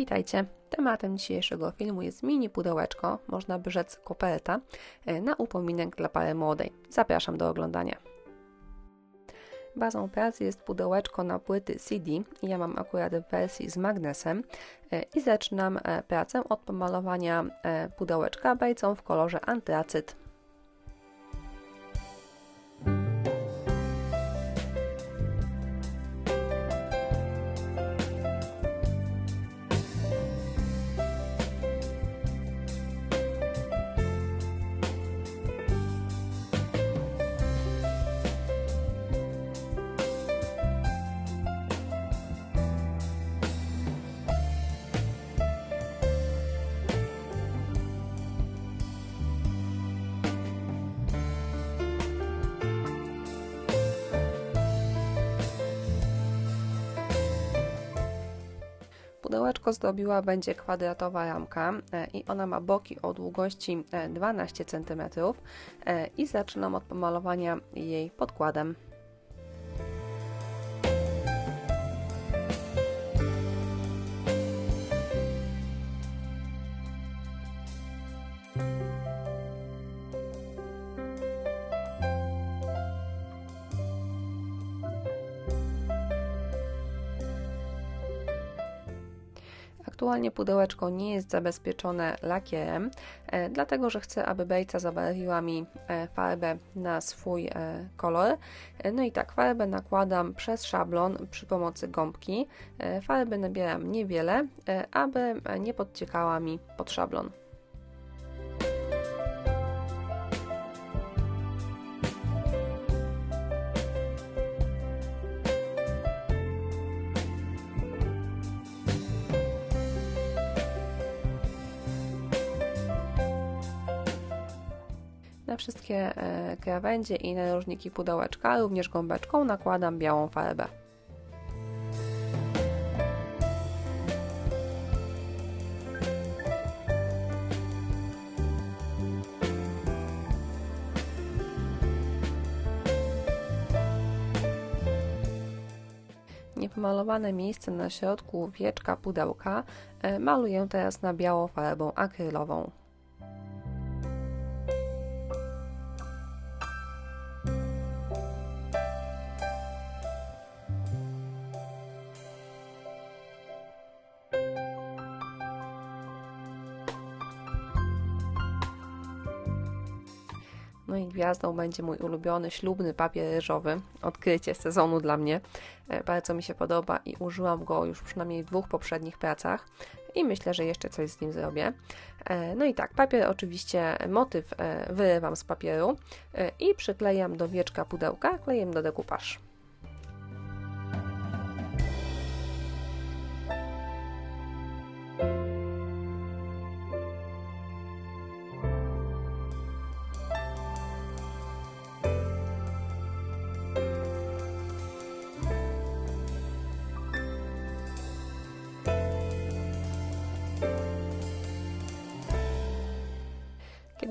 Witajcie. Tematem dzisiejszego filmu jest mini pudełeczko, można by rzec koperta, e, na upominek dla pary młodej. Zapraszam do oglądania. Bazą pracy jest pudełeczko na płyty CD. Ja mam akurat w wersji z magnesem e, i zaczynam e, pracę od pomalowania pudełeczka bejcą w kolorze antracyt. Pudełeczko zdobiła będzie kwadratowa ramka e, i ona ma boki o długości 12 e, cm e, i zaczynam od pomalowania jej podkładem. Aktualnie pudełeczko nie jest zabezpieczone lakierem, e, dlatego że chcę, aby bejca zabarwiła mi e, farbę na swój e, kolor. No i tak, farbę nakładam przez szablon przy pomocy gąbki. Farby nabieram niewiele, aby nie podciekała mi pod szablon. Na wszystkie e, krawędzie i narożniki pudełeczka, również gąbeczką nakładam białą farbę. Niepomalowane miejsce na środku wieczka pudełka e, maluję teraz na białą farbą akrylową. No i gwiazdą będzie mój ulubiony ślubny papier ryżowy. Odkrycie sezonu dla mnie. E, bardzo mi się podoba i użyłam go już przynajmniej w dwóch poprzednich pracach i myślę, że jeszcze coś z nim zrobię. E, no i tak, papier oczywiście, motyw e, wyrywam z papieru i przyklejam do wieczka pudełka klejem do dekupaż.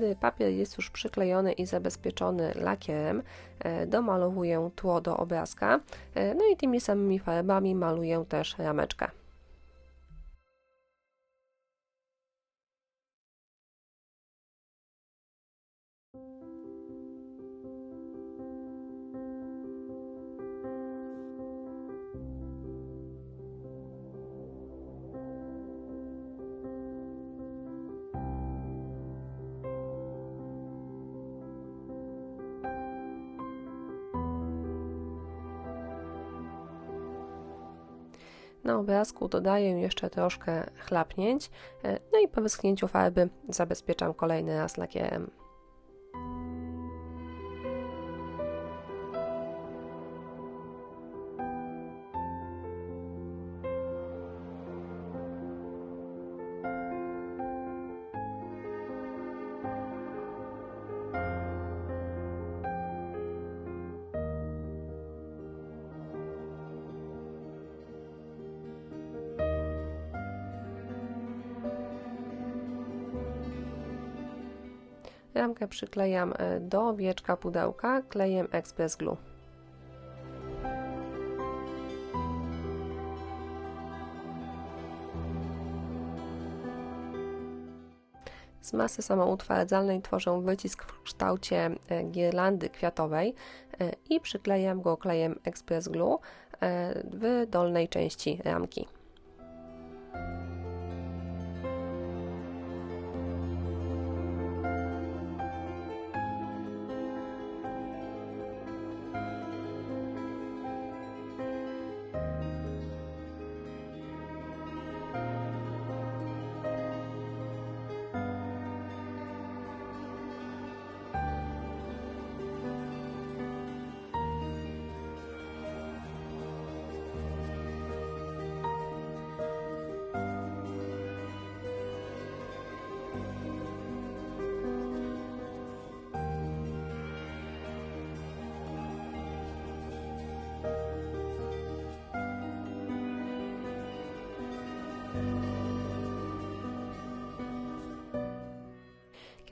Kiedy papier jest już przyklejony i zabezpieczony lakierem, e, domalowuję tło do obrazka, e, no i tymi samymi farbami maluję też rameczkę. Na obrazku dodaję jeszcze troszkę chlapnięć, e, no i po wyschnięciu farby zabezpieczam kolejny raz lakierem. Ramkę przyklejam e, do wieczka pudełka klejem Express Glue. Z masy samoutwardzalnej tworzę wycisk w kształcie e, girlandy kwiatowej e, i przyklejam go klejem Express Glue w dolnej części ramki.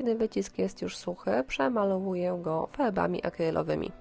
Kiedy wycisk jest już suchy, przemalowuję go farbami akrylowymi.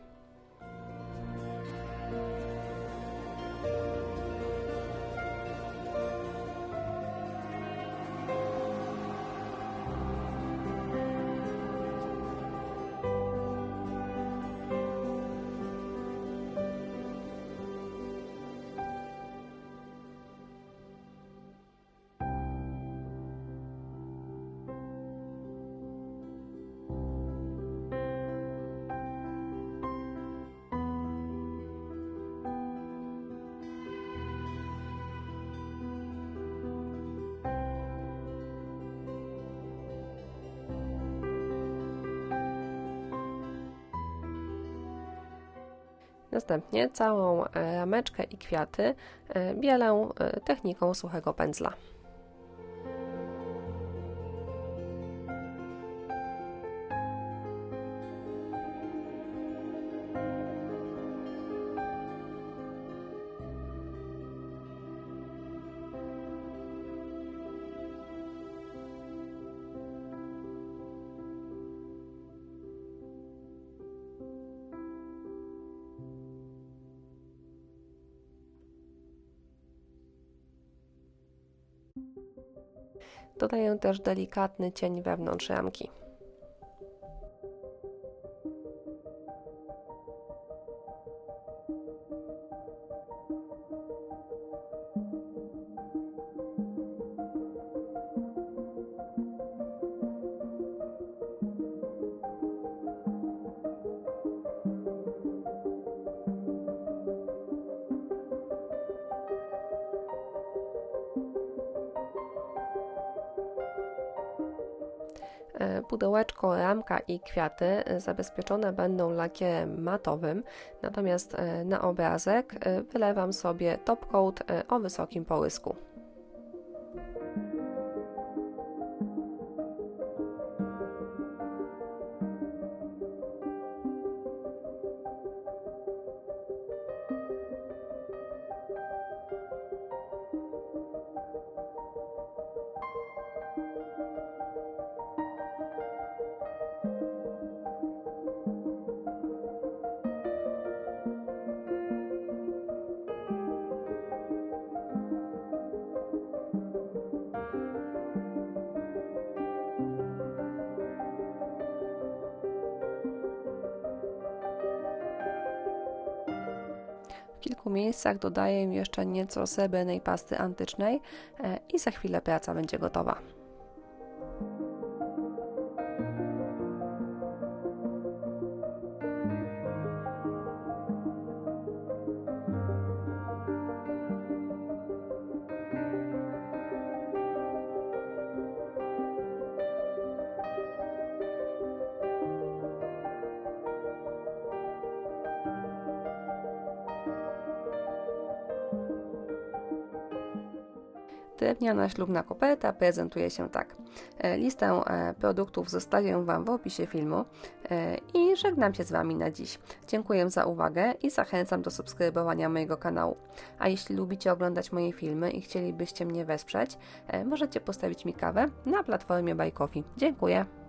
Następnie całą e, rameczkę i kwiaty e, bielę e, techniką suchego pędzla. Dodaję też delikatny cień wewnątrz ramki. Pudełeczko, ramka i kwiaty e, zabezpieczone będą lakierem matowym, natomiast e, na obrazek wylewam sobie top coat o wysokim połysku. Kilku miejscach dodaję jeszcze nieco srebrnej pasty antycznej e, i za chwilę praca będzie gotowa. Drewniana ślubna koperta prezentuje się tak. E, listę e, produktów zostawię Wam w opisie filmu e, i żegnam się z Wami na dziś. Dziękuję za uwagę i zachęcam do subskrybowania mojego kanału. A jeśli lubicie oglądać moje filmy i chcielibyście mnie wesprzeć, możecie postawić mi kawę na platformie Buy Coffee. Dziękuję.